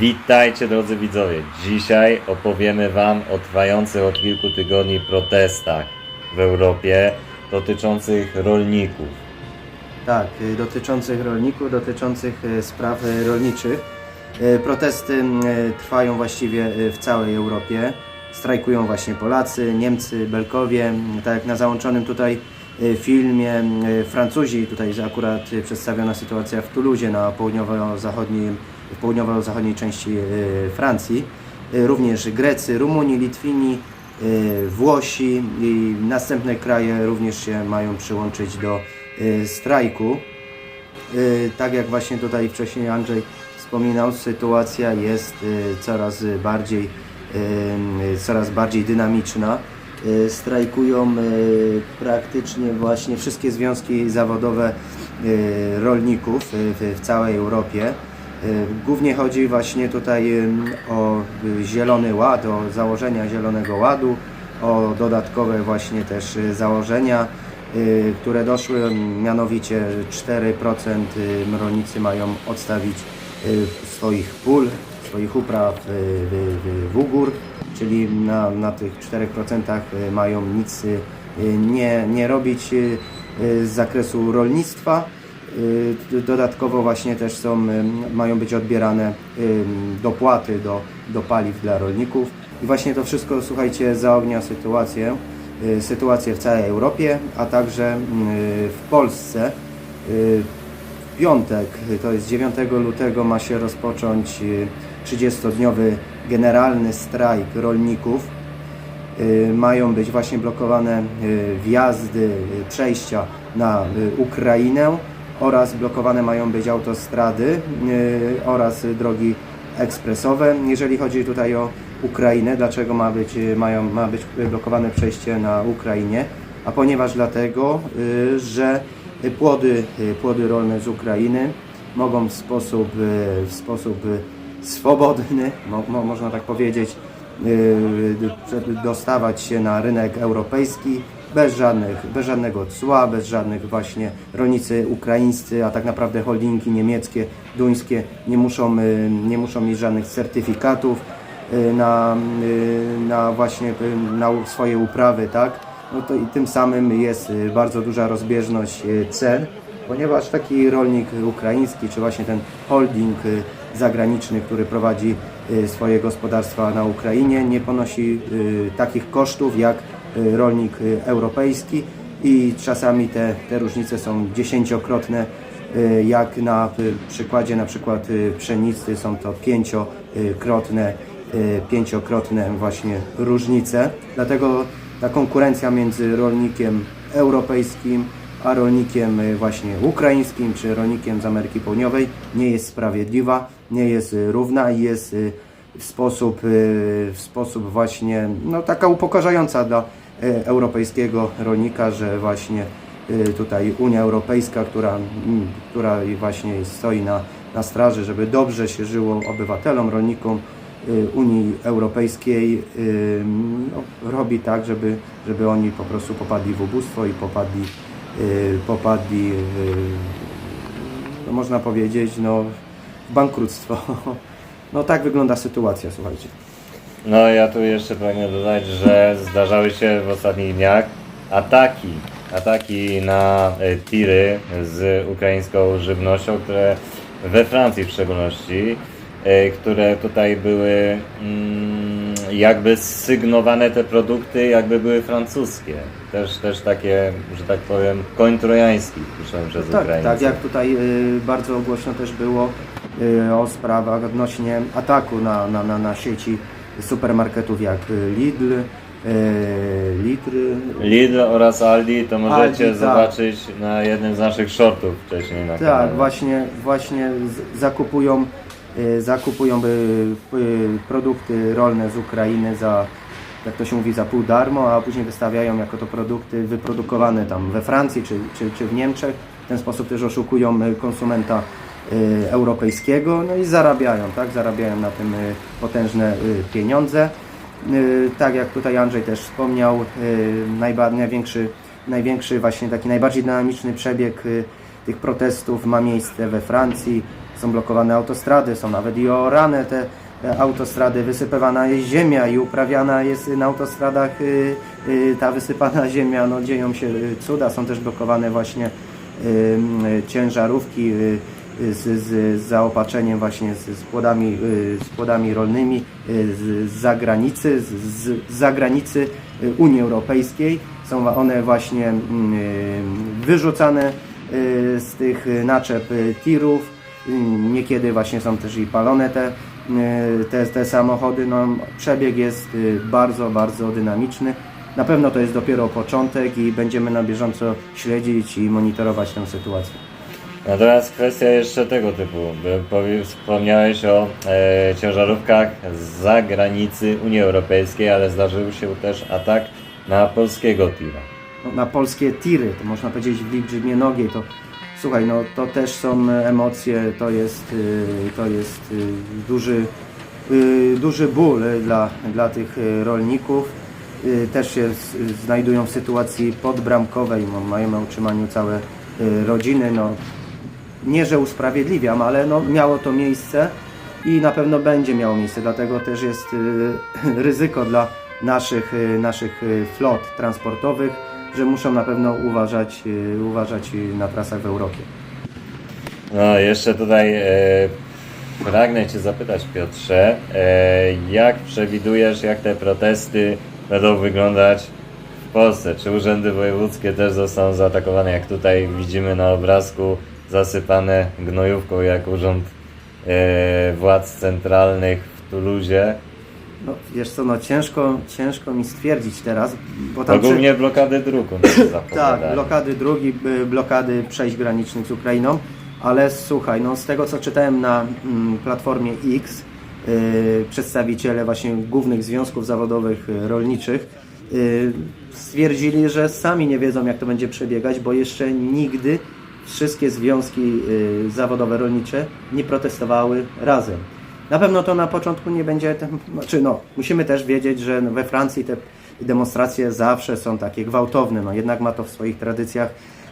Witajcie drodzy widzowie. Dzisiaj opowiemy Wam o trwających od kilku tygodni protestach w Europie dotyczących rolników. Tak, y, dotyczących rolników, dotyczących y, spraw y, rolniczych. Protesty trwają właściwie w całej Europie. Strajkują właśnie Polacy, Niemcy, Belkowie. Tak jak na załączonym tutaj filmie Francuzi, tutaj akurat przedstawiona sytuacja w Toulouse na południowo-zachodniej, w południowo-zachodniej części y, Francji. Y, Również Grecy, Rumuni, Litwini, y, Włosi i następne kraje również się mają przyłączyć do strajku. Tak jak właśnie tutaj wcześniej Andrzej wspominał, sytuacja jest coraz bardziej, coraz bardziej dynamiczna. Strajkują praktycznie właśnie wszystkie związki zawodowe rolników w całej Europie. Y, Głównie chodzi właśnie tutaj o y, Zielony Ład, o założenia Zielonego Ładu, o dodatkowe właśnie też y, założenia, które doszły, mianowicie 4% y, rolnicy mają odstawić swoich pól, swoich upraw w, w, ugór, czyli na, na tych 4% y, mają nic nie, nie robić z zakresu rolnictwa. Y, Dodatkowo właśnie też są, y, mają być odbierane dopłaty do, do paliw dla rolników. I właśnie to wszystko, słuchajcie, zaognia sytuację, y, sytuację w całej Europie, a także w Polsce. W piątek, to jest 9 lutego, ma się rozpocząć y, 30-dniowy generalny strajk rolników. Mają być właśnie blokowane wjazdy, przejścia na Ukrainę oraz blokowane mają być autostrady y, oraz drogi ekspresowe. Jeżeli chodzi tutaj o Ukrainę, dlaczego ma być, mają, ma być blokowane przejście na Ukrainie? A ponieważ dlatego, y, że płody, y, płody rolne z Ukrainy mogą w sposób, w sposób swobodny, mo, mo, można tak powiedzieć, dostawać się na rynek europejski bez, żadnych, bez żadnego cła, bez żadnych właśnie rolnicy ukraińscy, a tak naprawdę holdingi niemieckie, duńskie nie muszą, y, nie muszą mieć żadnych certyfikatów y, na, y, na właśnie na swoje uprawy, tak? No to i tym samym jest bardzo duża rozbieżność cen, ponieważ taki rolnik ukraiński, czy właśnie ten holding zagraniczny, który prowadzi swoje gospodarstwa na Ukrainie, nie ponosi takich kosztów jak rolnik y, europejski i czasami te, te różnice są dziesięciokrotne, y, jak na y, przykładzie na przykład y, pszenicy są to pięciokrotne, y, pięciokrotne właśnie różnice. Dlatego ta konkurencja między rolnikiem europejskim a rolnikiem y, właśnie ukraińskim czy rolnikiem z Ameryki Południowej nie jest sprawiedliwa, nie jest y, równa i jest y, w sposób, y, w sposób właśnie no, taka upokarzająca dla y, europejskiego rolnika, że właśnie y, tutaj Unia Europejska, która, która właśnie stoi na, na straży, żeby dobrze się żyło obywatelom, rolnikom Unii Europejskiej, no, robi tak, żeby, żeby oni po prostu popadli w ubóstwo i popadli, popadli no, można powiedzieć, no, bankructwo. No tak wygląda sytuacja, słuchajcie. No ja tu jeszcze pragnę dodać, że zdarzały się w ostatnich dniach ataki, ataki na e, tiry z ukraińską żywnością, które we Francji w szczególności, e, które tutaj były mm, jakby sygnowane te produkty, jakby były francuskie. Też, też takie, że tak powiem, koń trojański puszczony przez Tak, Ukraińców. tak jak tutaj y, bardzo głośno też było o sprawach odnośnie ataku na, na, na, na sieci supermarketów jak y, Lidl, y, Lidl, Lidl oraz Aldi to możecie Aldi, tak. zobaczyć na jednym z naszych shortów wcześniej na kanale. Tak, właśnie, właśnie z- zakupują, y, zakupują y, y, produkty rolne z Ukrainy za, jak to się mówi, za pół darmo, a później wystawiają jako to produkty wyprodukowane tam we Francji czy, czy, czy w Niemczech. W ten sposób też oszukują y, konsumenta y, europejskiego, no i zarabiają, tak, zarabiają na tym y, potężne y, pieniądze. Y, Tak jak tutaj Andrzej też wspomniał, y, największy, największy właśnie taki najbardziej dynamiczny przebieg y, tych protestów ma miejsce we Francji. są blokowane autostrady, są nawet i orane te te autostrady, wysypywana jest ziemia i uprawiana jest na autostradach y, y, ta wysypana ziemia, no dzieją się y, cuda, są też blokowane właśnie y, y, ciężarówki y, y, z, z, zaopatrzeniem właśnie z, z, płodami, y, z płodami rolnymi y, z, zagranicy, z, z zagranicy y, Unii Europejskiej. Są one właśnie mm, wyrzucane z tych naczep tirów. Niekiedy właśnie są też i palone te, te, te samochody. No, przebieg jest bardzo, bardzo dynamiczny. Na pewno to jest dopiero początek i będziemy na bieżąco śledzić i monitorować tę sytuację. Natomiast kwestia jeszcze tego typu. Wspomniałeś o e, ciężarówkach z zagranicy Unii Europejskiej, ale zdarzył się też atak na polskiego tira. no, na polskie tiry, to można powiedzieć w liczbie mnogiej, to słuchaj, no to też są emocje, to jest, y, to jest y, duży, y, duży ból dla, dla tych y, rolników. Y, Też się znajdują w sytuacji podbramkowej, mają na utrzymaniu całe y, rodziny. No, nie, że usprawiedliwiam, ale no, miało to miejsce i na pewno będzie miało miejsce, dlatego też jest y, ryzyko dla naszych, y, naszych y, flot transportowych, że muszą na pewno uważać, uważać na trasach w Europie. No, jeszcze tutaj e, pragnę Cię zapytać, Piotrze, e, jak przewidujesz, jak te protesty będą wyglądać w Polsce? Czy urzędy wojewódzkie też zostaną zaatakowane, jak tutaj widzimy na obrazku, zasypane gnojówką, jak urząd e, władz centralnych w Tuluzie? No, wiesz co, no ciężko, ciężko mi stwierdzić teraz, bo tam... przy- Ogólnie blokady dróg. u nas Tak, blokady drugi, y, blokady przejść granicznych z Ukrainą, ale słuchaj, no z tego co czytałem na mm, platformie X, y, przedstawiciele właśnie głównych związków zawodowych y, rolniczych y, stwierdzili, że sami nie wiedzą jak to będzie przebiegać, bo jeszcze nigdy wszystkie związki y, zawodowe rolnicze nie protestowały razem. Na pewno to na początku nie będzie, znaczy no, musimy też wiedzieć, że we Francji te demonstracje zawsze są takie gwałtowne, no jednak ma to w swoich tradycjach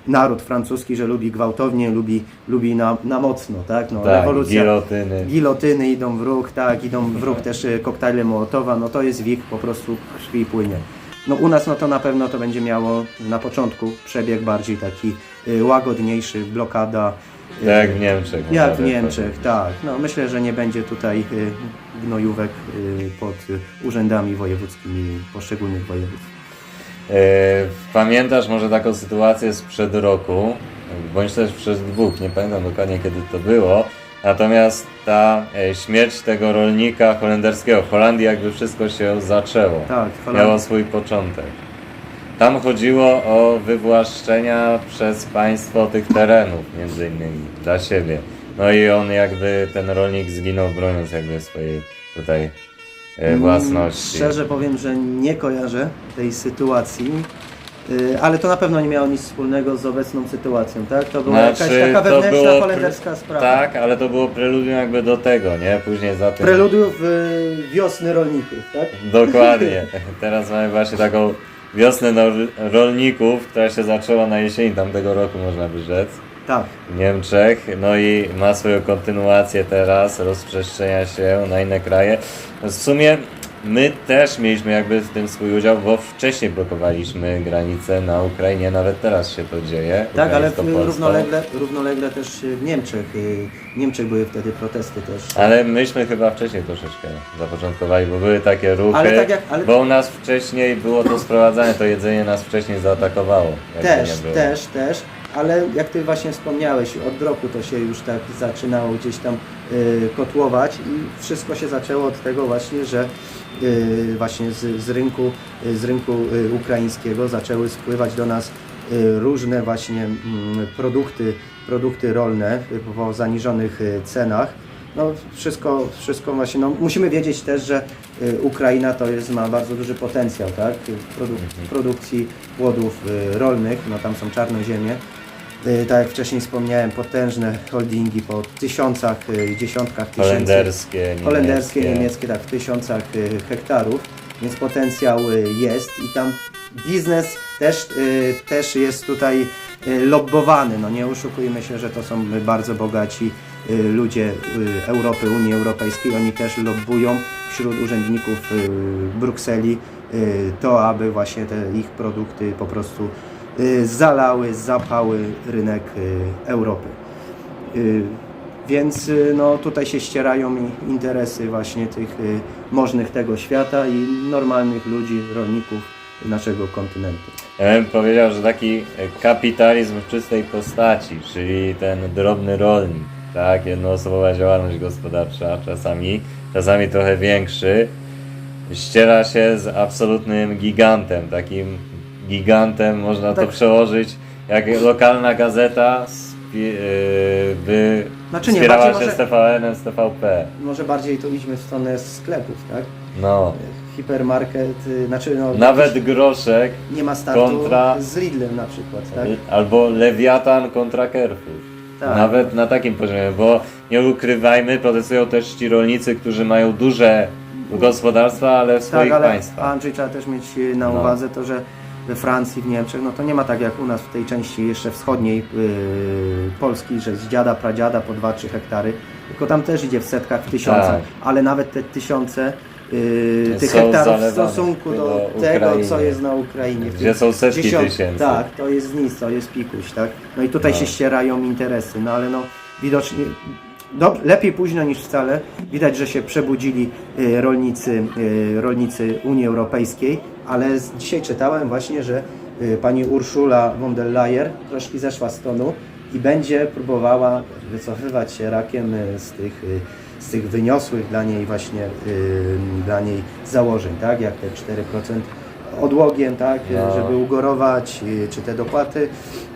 naród francuski, że lubi gwałtownie, lubi, lubi na, na mocno, tak? No, Tak, rewolucja, gilotyny. gilotyny idą w ruch, tak, idą w ruch też y, koktajle Mołotowa, no to jest w ich po prostu krwi płynie. No u nas no to na pewno to będzie miało na początku przebieg bardziej taki łagodniejszy, blokada. y, Tak jak w Niemczech. jak w nawet Niemczech, tak. No, myślę, że nie będzie tutaj y, gnojówek y, pod y, urzędami wojewódzkimi poszczególnych województw. E, Pamiętasz może taką sytuację sprzed roku, bądź też przez dwóch, nie pamiętam dokładnie kiedy to było. Natomiast ta e, śmierć tego rolnika holenderskiego, w Holandii jakby wszystko się zaczęło. Tak. Miało swój początek. Tam chodziło o wywłaszczenia przez państwo tych terenów, między innymi, dla siebie. No i on jakby, ten rolnik zginął broniąc jakby swojej tutaj e, własności. Szczerze powiem, że nie kojarzę tej sytuacji, y, ale to na pewno nie miało nic wspólnego z obecną sytuacją, tak? To była jakaś taka Znaczy, to wewnętrzna było holenderska pre- sprawa. Tak, ale to było preludium jakby do tego, nie? Później za tym. Preludiów y, wiosny rolników, tak? Dokładnie. Teraz mamy właśnie taką wiosnę nor- rolników, która się zaczęła na jesieni tamtego roku, można by rzec. Tak. w Niemczech, no i ma swoją kontynuację teraz, rozprzestrzenia się na inne kraje. W sumie my też mieliśmy jakby w tym swój udział, bo wcześniej blokowaliśmy granice na Ukrainie, nawet teraz się to dzieje. Tak, ale równolegle, równolegle też w Niemczech, y, w Niemczech były wtedy protesty też. Ale myśmy chyba wcześniej troszeczkę zapoczątkowali, bo były takie ruchy, Ale tak jak- ale- bo u nas wcześniej było to sprowadzane, to jedzenie nas wcześniej zaatakowało. Też, też, też, ale jak Ty właśnie wspomniałeś, od roku to się już tak zaczynało gdzieś tam y, kotłować i wszystko się zaczęło od tego właśnie, że właśnie z, z rynku, y, z rynku y, ukraińskiego zaczęły spływać do nas y, różne właśnie mm, produkty, produkty rolne y, po zaniżonych y, cenach. No wszystko, wszystko właśnie, no musimy wiedzieć też, że y, Ukraina to jest, ma bardzo duży potencjał, tak, w produk w produkcji płodów y, rolnych, no tam są czarne ziemie. Y, Tak jak wcześniej wspomniałem, potężne holdingi po tysiącach, y, dziesiątkach tysięcy. Holenderskie, niemieckie. Holenderskie, niemieckie, tak, w tysiącach y, hektarów, więc potencjał jest i tam biznes też, też jest tutaj lobbowany. No nie oszukujmy się, że to są bardzo bogaci ludzie Europy, Unii Europejskiej, oni też lobbują wśród urzędników Brukseli to, aby właśnie te ich produkty po prostu zalały, zapały rynek y, Europy. Y, Więc y, no, tutaj się ścierają interesy właśnie tych y, możnych tego świata i normalnych ludzi, rolników naszego kontynentu. Ja bym powiedział, że taki kapitalizm w czystej postaci, czyli ten drobny rolnik, tak, jednoosobowa działalność gospodarcza czasami, czasami trochę większy, ściera się z absolutnym gigantem, takim gigantem można to Tak. przełożyć jak lokalna gazeta yy, by Znaczy nie, wspierała się może- z TVN, z TVP. Może bardziej to idźmy w stronę sklepów, tak? No, Hipermarket, y, znaczy no, nawet groszek nie ma startu kontra- z Lidlem na przykład, tak? Albo Lewiatan kontra Carrefour. Tak. Nawet na takim poziomie, bo nie ukrywajmy, protestują też ci rolnicy, którzy mają duże gospodarstwa, ale w swoich Tak, ale państwach. Andrzej trzeba też mieć y, na No. uwadze to, że we Francji, w Niemczech, no to nie ma tak jak u nas w tej części jeszcze wschodniej yy, Polski, że z dziada, pradziada po 2-3 hektary, tylko tam też idzie w setkach, w tysiącach, Tak. ale nawet te tysiące yy, tych hektarów w stosunku do, do tego, Ukrainy. co jest na Ukrainie. Gdzie są setki tysięcy. Tak, to jest nic, to jest pikuś, tak? No i tutaj No. się ścierają interesy, no ale no widocznie dob- lepiej późno niż wcale. Widać, że się przebudzili y, rolnicy, y, rolnicy Unii Europejskiej, ale dzisiaj czytałem właśnie, że y, pani Urszula von der Leyen troszkę zeszła z tonu i będzie próbowała wycofywać się rakiem y, z tych, y, z tych wyniosłych dla niej właśnie dla niej założeń, tak? Jak te 4% odłogiem, tak? No. Żeby ugorować, czy te dopłaty.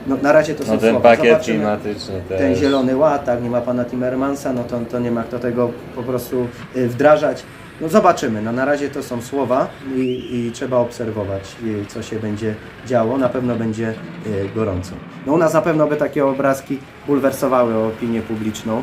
No, na razie to są No ten słowa. pakiet Zobaczymy klimatyczny też. ten zielony ład, tak, nie ma pana Timmermansa, no to, to nie ma kto tego po prostu wdrażać. No zobaczymy, no na razie to są słowa i, i trzeba obserwować, y, co się będzie działo. Na pewno będzie y, gorąco. No u nas na pewno by takie obrazki bulwersowały opinię publiczną,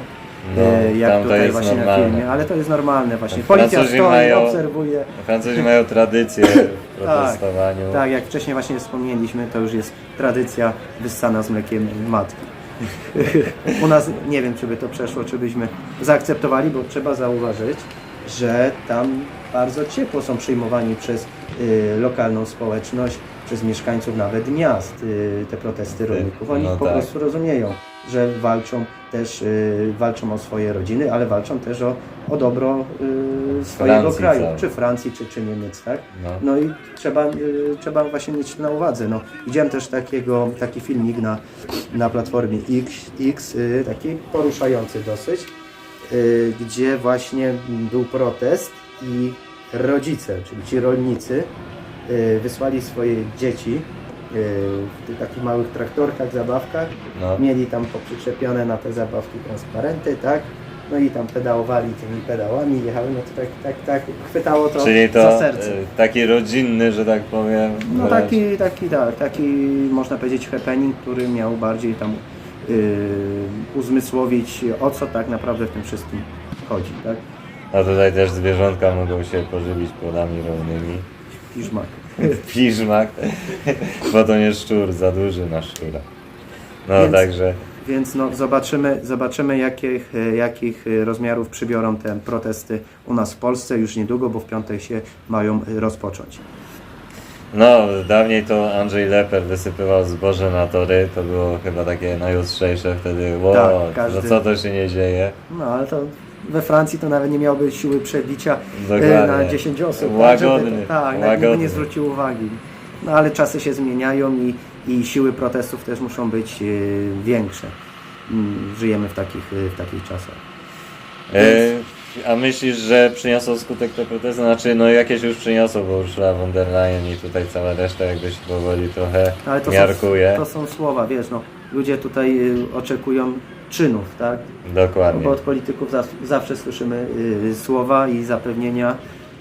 No, y, jak tam to tutaj jest właśnie na normalne. filmie, ale to jest normalne właśnie. Francuzi Policja stoi, mają- obserwuje. Francuzi mają tradycję w protestowaniu. Tak, jak wcześniej właśnie wspomnieliśmy, to już jest tradycja wyssana z mlekiem matki. U nas nie wiem, czy by to przeszło, czy byśmy zaakceptowali, bo trzeba zauważyć, że tam bardzo ciepło są przyjmowani przez y, lokalną społeczność, przez mieszkańców nawet miast y, te protesty rolników. Oni no po tak. prostu rozumieją, że walczą też y, walczą o swoje rodziny, ale walczą też o, o dobro y, swojego Francji kraju, całej. czy Francji, czy, czy Niemiec, tak? No. No i trzeba, y, trzeba właśnie mieć na uwadze. No, widziałem też takiego, taki filmik na, na platformie X, X y, taki poruszający dosyć, gdzie właśnie był protest i rodzice, czyli ci rolnicy, y, wysłali swoje dzieci y, w tych takich małych traktorkach, zabawkach, No. mieli tam poprzyczepione na te zabawki transparenty, tak? No i tam pedałowali tymi pedałami, jechały, no to tak, tak, tak, chwytało to Czyli za to serce. y, taki rodzinny, że tak powiem. No taki, taki, tak, taki można powiedzieć happening, który miał bardziej tam uzmysłowić o co tak naprawdę w tym wszystkim chodzi, tak? A tutaj też zwierzątka mogą się pożywić płodami rolnymi. Piżmak. Piżmak, bo to nie szczur, za duży na szczura. No Więc- także, Więc no, zobaczymy, zobaczymy jakich, jakich rozmiarów przybiorą te protesty u nas w Polsce już niedługo, bo w piątek się mają rozpocząć. No dawniej to Andrzej Leper wysypywał zboże na tory, to było chyba takie najostrzejsze wtedy, wow, Tak, każdy- no co to się nie dzieje? No ale to we Francji to nawet nie miałoby siły przebicia e, Dokładnie. na 10 osób. Łagodny, Tak, żeby, tak nawet nikt by łagodny. nie zwrócił uwagi. No ale czasy się zmieniają i, i siły protestów też muszą być e, większe. Mm, Żyjemy w takich, e, w takich czasach. E, a myślisz, że przyniosą skutek te protesty? Znaczy, no jakieś już przyniosą, bo Ursula von der Leyen i tutaj cała reszta jakby się powoli trochę Ale to miarkuje. są, to są słowa, wiesz, no, ludzie tutaj y, oczekują czynów, tak? Dokładnie. Bo od polityków zaw, zawsze słyszymy y, słowa i zapewnienia,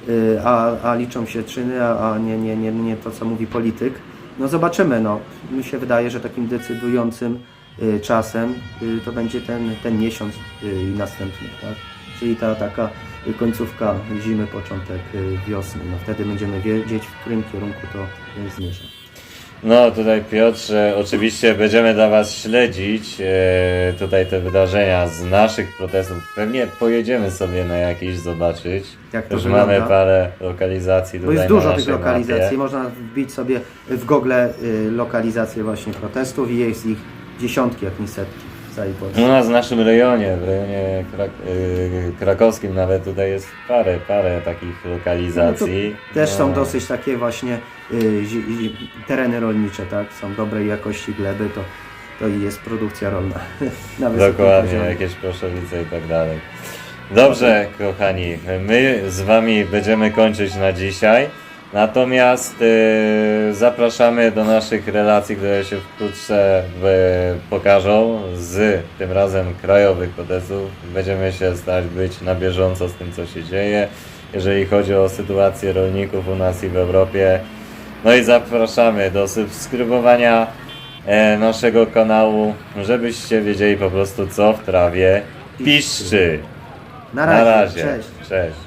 y, a, a liczą się czyny, a, a nie, nie, nie, nie to, co mówi polityk. No zobaczymy, no. Mi się wydaje, że takim decydującym y, czasem y, to będzie ten, ten miesiąc i następny, tak? Czyli ta taka y, końcówka zimy, początek y, wiosny. No wtedy będziemy wiedzieć, w którym kierunku to y, zmierza. No tutaj Piotrze, oczywiście będziemy dla Was śledzić e, tutaj te wydarzenia z naszych protestów. Pewnie pojedziemy sobie na jakieś zobaczyć. Jak to Już wygląda. mamy parę lokalizacji Bo tutaj jest na dużo tych lokalizacji, mapie. można wbić sobie w Google lokalizacje właśnie protestów i jest ich dziesiątki, jak nie setki całej Polsce. U nas w naszym rejonie, w rejonie krak y, krakowskim nawet tutaj jest parę, parę takich lokalizacji. No też są No. dosyć takie właśnie y, tereny rolnicze, tak? Są dobrej jakości gleby, to, to i jest produkcja rolna. Dokładnie, poziomie. jakieś proszowice i tak dalej. Dobrze, kochani, my z Wami będziemy kończyć na dzisiaj. Natomiast y, zapraszamy do naszych relacji, które się wkrótce y, pokażą z tym razem krajowych protestów. Będziemy się starać być na bieżąco z tym, co się dzieje, jeżeli chodzi o sytuację rolników u nas i w Europie. No i zapraszamy do subskrybowania e, naszego kanału, żebyście wiedzieli po prostu co w trawie piszczy. Na Na razie, razie. cześć. Cześć.